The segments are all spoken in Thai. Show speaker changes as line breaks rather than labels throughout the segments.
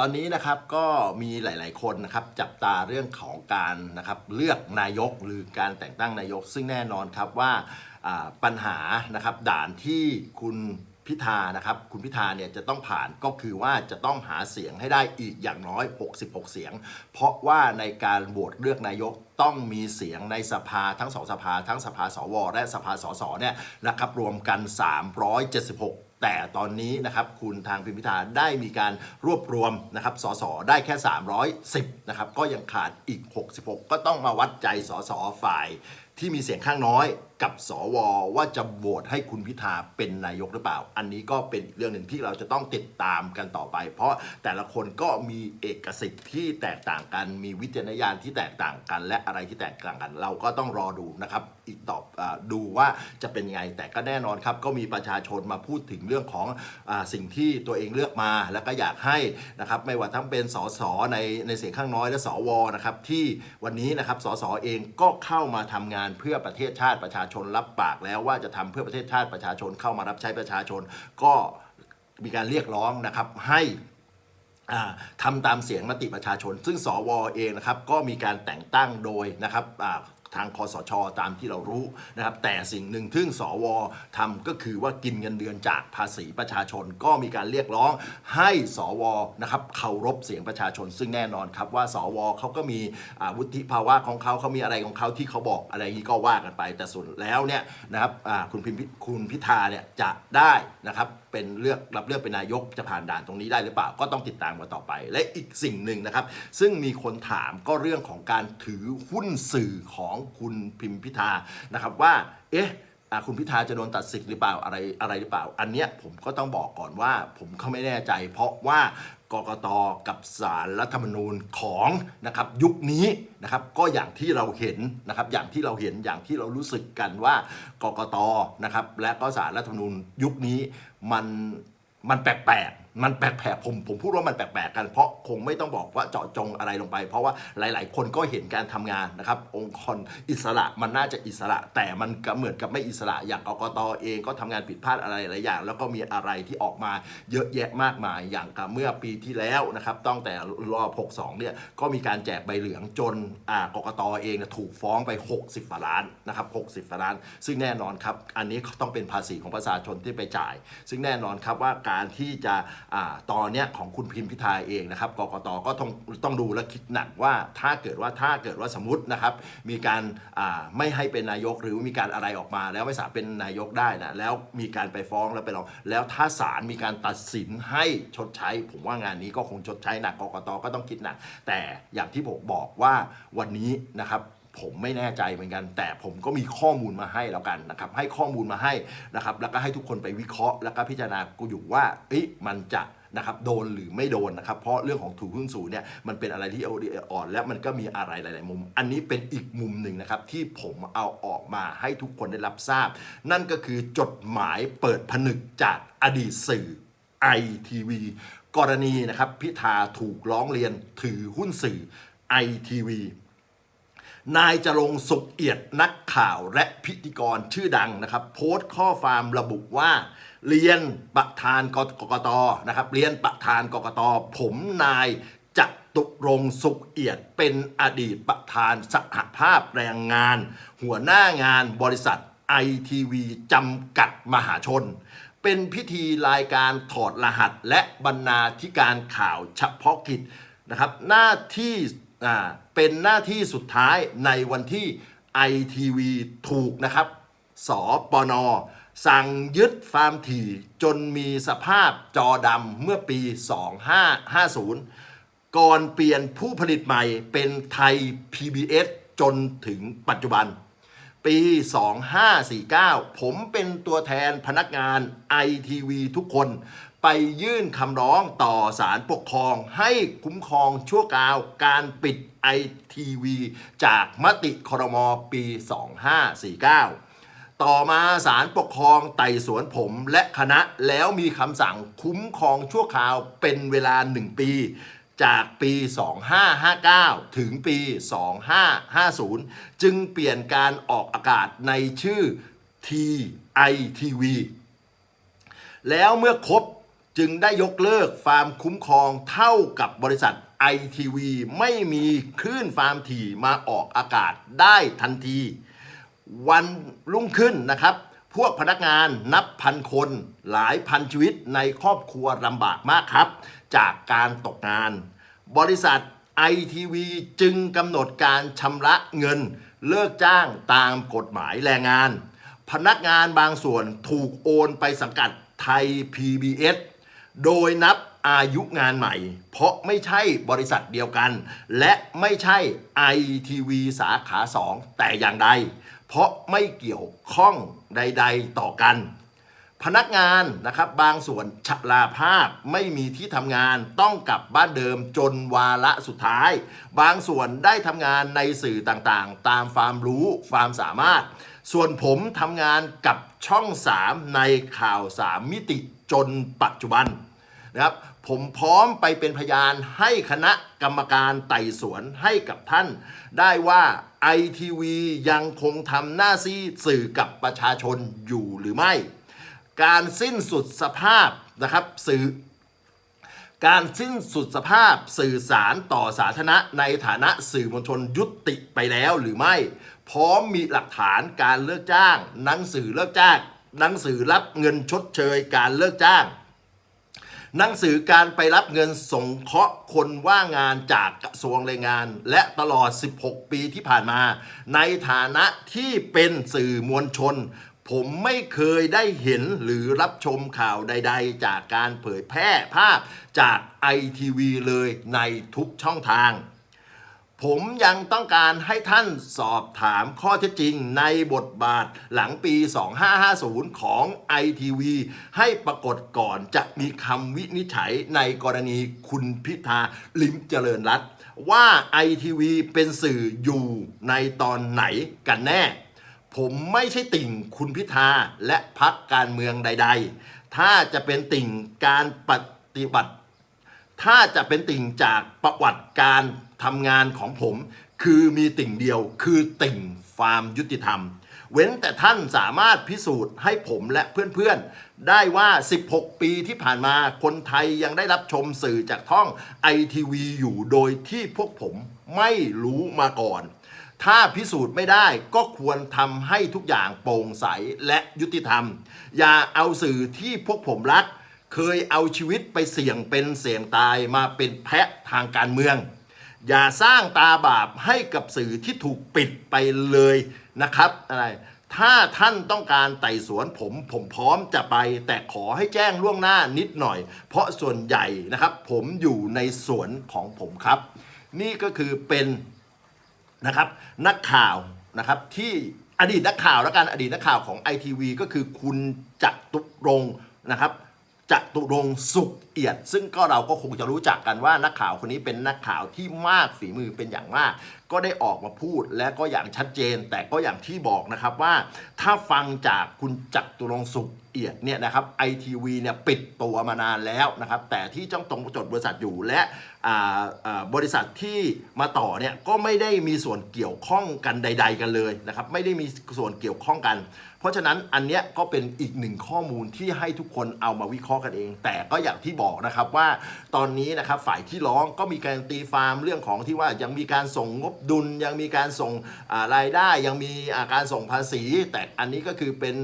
ตอนนี้นะครับก็มีหลาย ๆ คนนะครับจับตาเรื่องของการนะครับเลือกนายกหรือการแต่งตั้งนายก ซึ่งแน่นอนครับว่าปัญหานะครับด่านที่คุณพิธานะครับคุณพิธาเนี่ยจะต้องผ่านก็คือว่าจะต้องหาเสียงให้ได้อีกอย่างน้อย 66 เสียง เพราะว่าในการโหวตเลือกนายกต้องมีเสียงในสภาทั้งสองสภา ทั้งสภาสวและสภาสสเนี่ยนะครับรวมกัน 376 แต่ตอนนี้นะครับคุณทางพิมพิธาได้มีการรวบรวมนะครับสสได้แค่ 310นะครับก็ยังขาดอีก 66 ก็ต้องมาวัดใจสสฝ่ายที่มีเสียงข้างน้อยกับสวว่าจะโหวตให้คุณพิธาเป็นนายกหรือเปล่า อันนี้ก็เป็นอีกเรื่องหนึ่งที่เราจะต้องติดตามกันต่อไป เพราะแต่ละคนก็มีเอกสิทธิ์ที่แตกต่างกัน มีวิจารณญาณที่แตกต่างกัน และอะไรที่แตกต่างกัน เราก็ต้องรอดูนะครับ อีกตอบอดูว่าจะเป็นยังไง แต่ก็แน่นอนครับก็มีประชาชนมาพูดถึงเรื่องของอสิ่งที่ตัวเองเลือกมา แล้วก็อยากให้นะครับไม่ว่าทั้งเป็นสสในในเสียงข้างน้อยและสวนะครับที่วันนี้นะครับสสเองก็เข้ามาทำงานเพื่อประเทศชาติประชาชนรับปากแล้วว่าจะทำเพื่อประเทศชาติประชาชนเข้ามารับใช้ประชาชน ก็มีการเรียกร้องนะครับให้อ่าทำตามเสียงมติประชาชน ซึ่งสวเองนะครับก็มีการแต่งตั้งโดยนะครับ ทางคอสชตามที่เรารู้นะครับแต่สิ่งหนึ่งที่งสวทำก็คือว่ากินเงินเดือนจากภาษีประชาชนก็มีการเรียกร้องให้สวนะครับเคารพเสียงประชาชน ซึ่งแน่นอนครับว่าสวเขาก็มีวุฒิภาวะของเขาเขามีอะไรของเขาที่เขาบอกอะไรอย่างนี้ก็ว่ากันไป แต่ส่วนแล้วเนี่ยนะครับคุณพิมคุณพิธาเนี่ยจะได้นะครับ เป็นเลือกรับเลือกเป็นนายกจะผ่านด่านตรงนี้ได้หรือเปล่าก็ต้องติดตามกันต่อไป และอีกสิ่งหนึ่งนะครับ ซึ่งมีคนถามก็เรื่องของการถือหุ้นสื่อของคุณพิมพิธานะครับว่าเอ๊ะอะ คุณพิธาจะโดนตัดสิทธิ์หรือเปล่าอะไรอะไรหรือเปล่า อันเนี้ยผมก็ต้องบอกก่อนว่าผมก็ไม่แน่ใจ เพราะว่ากกตกับสารรัฐธรรมนูญของนะครับยุคนี้นะครับก็อย่างที่เราเห็นนะครับอย่างที่เราเห็นอย่างที่เรารู้สึกกันว่ากกตนะครับและก็สารรัฐธรรมนูญยุคนี้มันมันแปลกๆ มันแปลกๆผมผมพูดว่ามันแปลกๆกันเพราะคงไม่ต้องบอกว่าเจาะจงอะไรลงไป เพราะว่าหลาย ๆ คนก็เห็นการทำงานนะครับ องค์กรอิสระมันน่าจะอิสระ แต่มันก็เหมือนกับไม่อิสระอย่างกกตเองก็ทำงานผิดพลาดอะไรหลายอย่าง แล้วก็มีอะไรที่ออกมาเยอะแยะมากมายอย่างกับเมื่อปีที่แล้วนะครับตั้งแต่รอบ62เนี่ยก็มีการแจกใบเหลืองจนอ่ากกตเองถูกฟ้องไป 60กว่าล้านนะครับ60กว่าล้าน ซึ่งแน่นอนครับอันนี้ต้องเป็นภาษีของประชาชนที่ไปจ่าย ซึ่งแน่นอนครับว่าการที่จะตอนเนี้ยของคุณพิมพิธาเองนะครับกกตก็ต้องต้องดูและคิดหนักว่าถ้าเกิดว่าถ้าเกิดว่าสมมตินะครับ มีการไม่ให้เป็นนายกหรือมีการอะไรออกมา แล้วไม่สามารถเป็นนายกได้นะแล้วมีการไปฟ้องแล้วไปลองแล้วถ้าศาลมีการตัดสินให้ชดใช้ ผมว่างานนี้ก็คงชดใช้หนักกกตก็ต้องคิดหนัก แต่อย่างที่ผมบอกว่าวันนี้นะครับ ผมไม่แน่ใจเหมือนกัน แต่ผมก็มีข้อมูลมาให้แล้วกันนะครับ ให้ข้อมูลมาให้นะครับ แล้วก็ให้ทุกคนไปวิเคราะห์แล้วก็พิจารณากูอยู่ว่าเอ๊ะมันจะนะครับโดนหรือไม่โดนนะครับ เพราะเรื่องของถูกหุ้นสูงเนี่ยมันเป็นอะไรที่อ,อ่อนและมันก็มีอะไรหลาย ๆ มุม อันนี้เป็นอีกมุมหนึ่งนะครับ ที่ผมเอาออกมาให้ทุกคนได้รับทราบ นั่นก็คือจดหมายเปิดผนึกจากอดีตสื่อ ITV กรณีนะครับพิธาถูกร้องเรียนถือหุ้นสื่อ ITV นายจรงสุขเอียดนักข่าวและพิธีกรชื่อดังนะครับ โพสต์ข้อความระบุว่า เรียนประธานกกตนะครับเรียนประธานกกตผมนายจตุรงสุขเอียดเป็นอดีตประธานสหภาพแรงงาน หัวหน้างานบริษัทไอทีวีจำกัดมหาชน เป็นพิธีรายการถอดรหัสและบรรณาธิการข่าวเฉพาะกิจนะครับ หน้าที่ อ่าเป็นหน้าที่สุดท้ายในวันที่ ITV ถูกนะครับสปนสั่งยึดฟาร์มถี่จนมีสภาพจอดำเมื่อปี 2550 ก่อนเปลี่ยนผู้ผลิตใหม่เป็นไทย PBS จนถึงปัจจุบัน ปี 2549 ผมเป็นตัวแทนพนักงาน ITV ทุกคน ไปยื่นคำร้องต่อศาลปกครอง ให้คุ้มครองชั่วคราวการปิด ITV จากมติครมปี 2549 ต่อมาศาลปกครองไต่สวนผมและคณะแล้วมีคำสั่งคุ้มครองชั่วคราวเป็นเวลา 1 ปี จากปี 2559 ถึงปี 2550 จึงเปลี่ยนการออกอากาศในชื่อ TITV แล้วเมื่อครบ จึงได้ยกเลิกฟาร์มคุ้มครองเท่ากับบริษัท ITV ไม่มีคลื่นฟาร์มถี่มาออกอากาศได้ทันที วันรุ่งขึ้นนะครับ พวกพนักงานนับพันคนหลายพันชีวิตในครอบครัวลำบากมากครับ จากการตกงาน บริษัท ITV จึงกำหนดการชำระเงินเลิกจ้างตามกฎหมายแรงงาน พนักงานบางส่วนถูกโอนไปสังกัดไทย PBS โดยนับอายุงานใหม่ เพราะไม่ใช่บริษัทเดียวกัน และไม่ใช่ ITV สาขา 2 แต่อย่างใด เพราะไม่เกี่ยวข้องใด ๆ ต่อกัน พนักงานนะครับบางส่วนชราภาพไม่มีที่ทำงานต้องกลับบ้านเดิมจนวาระสุดท้าย บางส่วนได้ทำงานในสื่อต่างๆ ตามความรู้ความสามารถ ส่วนผมทำงานกับช่อง 3 ในข่าว 3 มิติจนปัจจุบัน นะครับผมพร้อมไปเป็นพยานให้คณะกรรมการไต่สวนให้กับท่าน ได้ว่า ITV ยังคงทำหน้าที่สื่อกับประชาชนอยู่หรือไม่ การสิ้นสุดสภาพนะครับสื่อการสิ้นสุดสภาพสื่อสารต่อสาธารณะในฐานะสื่อมวลชนยุติไปแล้วหรือไม่ พร้อมมีหลักฐานการเลิกจ้าง หนังสือเลิกจ้าง หนังสือรับเงินชดเชยการเลิกจ้าง หนังสือการไปรับเงินสงเคราะห์คนว่างงานจากกระทรวงแรงงาน และตลอด 16 ปีที่ผ่านมา ในฐานะที่เป็นสื่อมวลชน ผมไม่เคยได้เห็นหรือรับชมข่าวใดๆ จากการเผยแพร่ภาพจากไอทีวีเลยในทุกช่องทาง ผมยังต้องการให้ท่านสอบถามข้อเท็จจริงในบทบาทหลังปี 2550 ของ ITV ให้ปรากฏก่อนจะมีคำวินิจฉัยในกรณีคุณพิธาลิมเจริญรัตว่า ITV เป็นสื่ออยู่ในตอนไหนกันแน่ ผมไม่ใช่ติ่งคุณพิธาและพักการเมืองใด ๆ ถ้าจะเป็นติ่งการปฏิบัติ ถ้าจะเป็นติ่งจากประวัติการ ทำงานของผมคือมีติ่งเดียวคือติ่งฟาร์มยุติธรรม เว้นแต่ท่านสามารถพิสูจน์ให้ผมและเพื่อนๆ ได้ว่า 16 ปีที่ผ่านมาคนไทยยังได้รับชมสื่อจากท่อง ITV อยู่โดยที่พวกผมไม่รู้มาก่อน ถ้าพิสูจน์ไม่ได้ก็ควรทำให้ทุกอย่างโปร่งใสและยุติธรรม อย่าเอาสื่อที่พวกผมรัก เคยเอาชีวิตไปเสี่ยงเป็นเสี่ยงตายมาเป็นแพะทางการเมือง อย่าสร้างตาบาปให้กับสื่อที่ถูกปิดไปเลยนะครับอะไรถ้าท่านต้องการไต่สวนผมผมพร้อมจะไป แต่ขอให้แจ้งล่วงหน้านิดหน่อย เพราะส่วนใหญ่นะครับ ผมอยู่ในสวนของผมครับ นี่ก็คือเป็นนะครับนักข่าวนะครับที่อดีตนักข่าวแล้วกันอดีตนักข่าวของ ITV ก็คือคุณจตุรงนะครับ จตุรงสุขเอียด ซึ่งก็เราก็คงจะรู้จักกันว่านักข่าวคนนี้เป็นนักข่าวที่มากฝีมือเป็นอย่างมาก ก็ได้ออกมาพูดและก็อย่างชัดเจน แต่ก็อย่างที่บอกนะครับว่า ถ้าฟังจากคุณจักตุรงสุขเอียดเนี่ยนะครับ ITV เนี่ยปิดตัวมานานแล้วนะครับ แต่ที่จ้องตรงจดบริษัทอยู่และบริษัทที่มาต่อเนี่ยก็ไม่ได้มีส่วนเกี่ยวข้องกันใด ๆ กันเลยนะครับ ไม่ได้มีส่วนเกี่ยวข้องกัน ราะฉะนั้นอันเนี้ยก็เป็นอีกหนึ่งข้อมูลที่ให้ทุกคนเอามาวิเคราะห์กันเอง แต่ก็อย่างที่บอกนะครับว่าตอนนี้นะครับฝ่ายที่ร้องก็มีการตีฟาร์มเรื่องของที่ว่ายังมีการส่งงบดุล ยังมีการส่งรายได้ยังมีการส่งภาษี แต่อันนี้ก็คือเป็น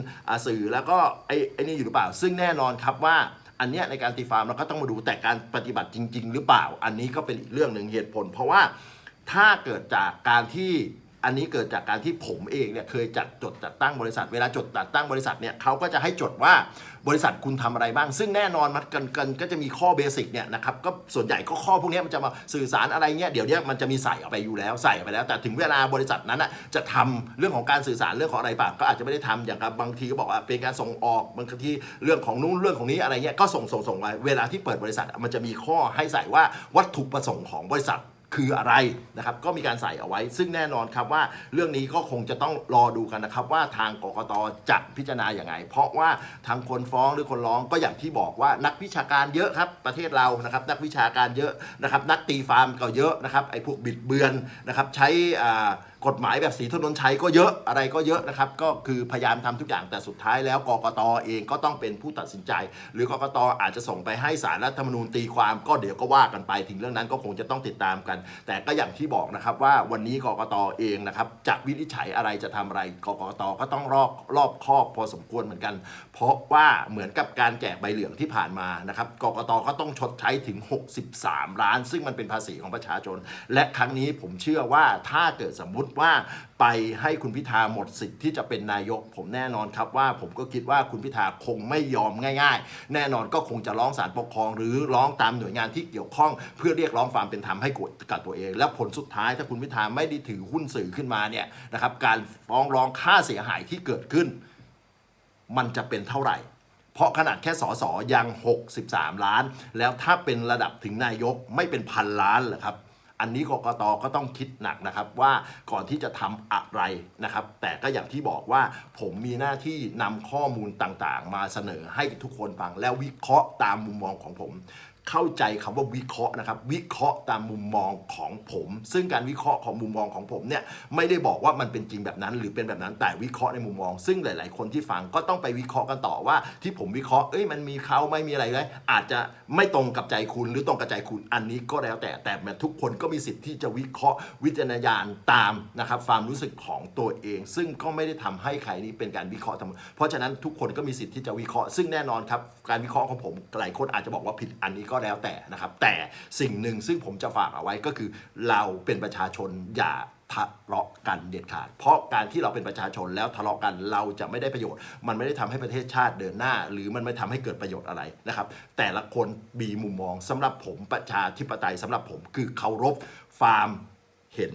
สื่อแล้วก็ไอ้ไอ้นี่อยู่หรือเปล่า ซึ่งแน่นอนครับว่าอันเนี้ยในการตีฟาร์มเราก็ต้องมาดูแต่การปฏิบัติจริง ๆ หรือเปล่า อันนี้ก็เป็นอีกเรื่องหนึ่งเหตุผล เพราะว่าถ้าเกิดจากการที่ อันนี้เกิดจากการที่ผมเองเนี่ยเคยจัดจดจัดตั้งบริษัท เวลาจดจัดตั้งบริษัทเนี่ยเขาก็จะให้จดว่าบริษัทคุณทำอะไรบ้าง ซึ่งแน่นอนมันกันกันก็จะมีข้อเบสิกเนี่ยนะครับก็ส่วนใหญ่ก็ข้อพวกนี้มันจะมาสื่อสารอะไรเงี้ยเดี๋ยวนี้มันจะมีใส่เอาไปอยู่แล้วใส่เอาไปแล้ว แต่ถึงเวลาบริษัทนั้นอะจะทำเรื่องของการสื่อสารเรื่องของอะไรบ้างก็อาจจะไม่ได้ทำอย่างกับบางทีก็บอกว่าเป็นการส่งออกบางทีเรื่องของนู้นเรื่องของนี้อะไรเงี้ยก็ส่งส่งส่งไปเวลาที่เปิดบริษัทมันจะมีข้อให้ใส่ว่าวัตถุประสงค์ของบริษัท คืออะไรนะครับก็มีการใส่เอาไว้ ซึ่งแน่นอนครับว่าเรื่องนี้ก็คงจะต้องรอดูกันนะครับ ว่าทางกกตจะพิจารณาอย่างไงเพราะว่าทางคนฟ้องหรือคนร้องก็อย่างที่บอกว่านักวิชาการเยอะครับประเทศเรานะครับนักวิชาการเยอะนะครับนักตีฟาร์มก็เยอะนะครับไอ้พวกบิดเบือนนะครับใช้อ่า กฎหมายแบบสีถนนชัยก็เยอะอะไรก็เยอะนะครับ ก็คือพยายามทำทุกอย่างแต่สุดท้ายแล้วกกตเองก็ต้องเป็นผู้ตัดสินใจ หรือกกตอาจจะส่งไปให้สารรัฐธรรมนูญตีความก็เดี๋ยวก็ว่ากันไป ถึงเรื่องนั้นก็คงจะต้องติดตามกัน แต่ก็อย่างที่บอกนะครับว่าวันนี้กกตเองนะครับจะวินิจฉัยอะไรจะทำอะไรกกตก็ต้องรอบรอบครอบพอสมควรเหมือนกัน เพราะว่าเหมือนกับการแจกใบเหลืองที่ผ่านมานะครับกกตก็ต้องชดใช้ถึง 63 ล้าน ซึ่งมันเป็นภาษีของประชาชน และครั้งนี้ผมเชื่อว่าถ้าเกิดสมมติว่าไปให้คุณพิธาหมดสิทธิ์ที่จะเป็นนายก ผมแน่นอนครับว่าผมก็คิดว่าคุณพิธาคงไม่ยอมง่าย ๆ แน่นอนก็คงจะร้องศาลปกครอง หรือร้องตามหน่วยงานที่เกี่ยวข้อง เพื่อเรียกร้องความเป็นธรรมให้กับตัวเอง และผลสุดท้ายถ้าคุณพิธาไม่ได้ถือหุ้นสื่อขึ้นมาเนี่ยนะครับการฟ้องร้องค่าเสียหายที่เกิดขึ้น มันจะเป็นเท่าไหร่เพราะขนาดแค่สอสอยัง 63 ล้าน แล้วถ้าเป็นระดับถึงนายกไม่เป็นพันล้านเหรอครับ อันนี้กกตก็ต้องคิดหนักนะครับว่าก่อนที่จะทำอะไรนะครับ แต่ก็อย่างที่บอกว่าผมมีหน้าที่นำข้อมูลต่างๆ มาเสนอให้ทุกคนฟังแล้ววิเคราะห์ตามมุมมองของผมเข้าใจคำว่าวิเคราะห์นะครับ วิเคราะห์ตามมุมมองของผม ซึ่งการวิเคราะห์ของมุมมองของผมเนี่ยไม่ได้บอกว่ามันเป็นจริงแบบนั้น หรือเป็นแบบนั้นแต่วิเคราะห์ในมุมมอง ซึ่งหลาย ๆ คนที่ฟังก็ต้องไปวิเคราะห์กันต่อว่า ที่ผมวิเคราะห์เอ้ยมันมีเขาไม่มีอะไรเลยอาจจะไม่ตรงกับใจคุณหรือตรงกับใจคุณอันนี้ก็แล้วแต่แต่ทุกคนก็มีสิทธิ์ที่จะวิเคราะห์วิจารณญาณตามนะครับความรู้สึกของตัวเอง ซึ่งก็ไม่ได้ทำให้ใครนี้เป็นการวิเคราะห์ทั้งหมดเพราะฉะนั้นทุกคนก็มีสิทธิ์ที่จะวิเคราะห์ซึ่งแน่นอนครับการวิเคราะห์ของผมหลายคนอาจจะบอกว่าผิดอันนี้ก็แล้วแต่นะครับแต่สิ่งหนึ่งซึ่งผมจะฝากเอาไว้ก็คือเราเป็นประชาชนอย่า ทะเลาะกันเด็ดขาด เพราะการที่เราเป็นประชาชนแล้วทะเลาะกันเราจะไม่ได้ประโยชน์ มันไม่ได้ทำให้ประเทศชาติเดินหน้า หรือมันไม่ทำให้เกิดประโยชน์อะไรนะครับ แต่ละคนมีมุมมองสำหรับผมประชาธิปไตยสำหรับผมคือเคารพความเห็น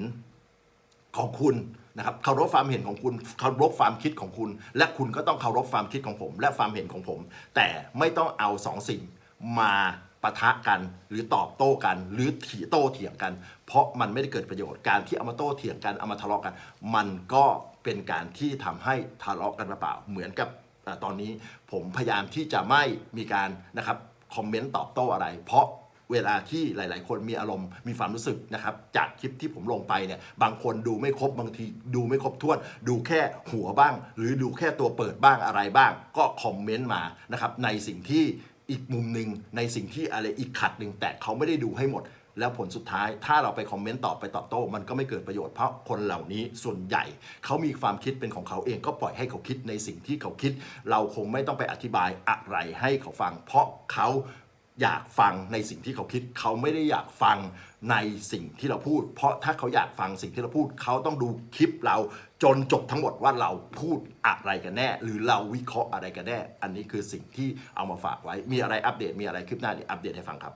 ของคุณนะครับเคารพความเห็นของคุณเคารพความคิดของคุณ และคุณก็ต้องเคารพความคิดของผม และความเห็นของผม แต่ไม่ต้องเอาสองสิ่งมาะทะกันหรือตอบโต้กัน หรือถีโต้เถียงกัน เพราะมันไม่ได้เกิดประโยชน์การที่เอามาโต้เถียงกันเอามาทะเลาะกัน มันก็เป็นการที่ทำให้ทะเลาะกันเปล่าเหมือนกับตอนนี้ผมพยายามที่จะไม่มีการนะครับคอมเมนต์ตอบโต้อะไร เพราะเวลาที่หลาย ๆ คนมีอารมณ์มีความรู้สึกนะครับ จากคลิปที่ผมลงไปเนี่ยบางคนดูไม่ครบบางทีดูไม่ครบถ้วน ดูแค่หัวบ้าง หรือดูแค่ตัวเปิดบ้างอะไรบ้าง ก็คอมเมนต์มานะครับในสิ่งที่ อีกมุมหนึ่งในสิ่งที่อะไรอีกขัดหนึ่งแต่เขาไม่ได้ดูให้หมด แล้วผลสุดท้าย ถ้าเราไปคอมเมนต์ตอบไปตอบโต้ มันก็ไม่เกิดประโยชน์เพราะคนเหล่านี้ส่วนใหญ่ เขามีความคิดเป็นของเขาเองก็ปล่อยให้เขาคิดในสิ่งที่เขาคิด เราคงไม่ต้องไปอธิบายอะไรให้เขาฟัง เพราะเขา อยากฟังในสิ่งที่เขาคิด เขาไม่ได้อยากฟังในสิ่งที่เราพูด เพราะถ้าเขาอยากฟังสิ่งที่เราพูด เขาต้องดูคลิปเราจนจบทั้งหมดว่าเราพูดอะไรกันแน่ หรือเราวิเคราะห์อะไรกันแน่ อันนี้คือสิ่งที่เอามาฝากไว้มีอะไรอัปเดตมีอะไรคลิปหน้าเดี๋ยวอัปเดตให้ฟังครับ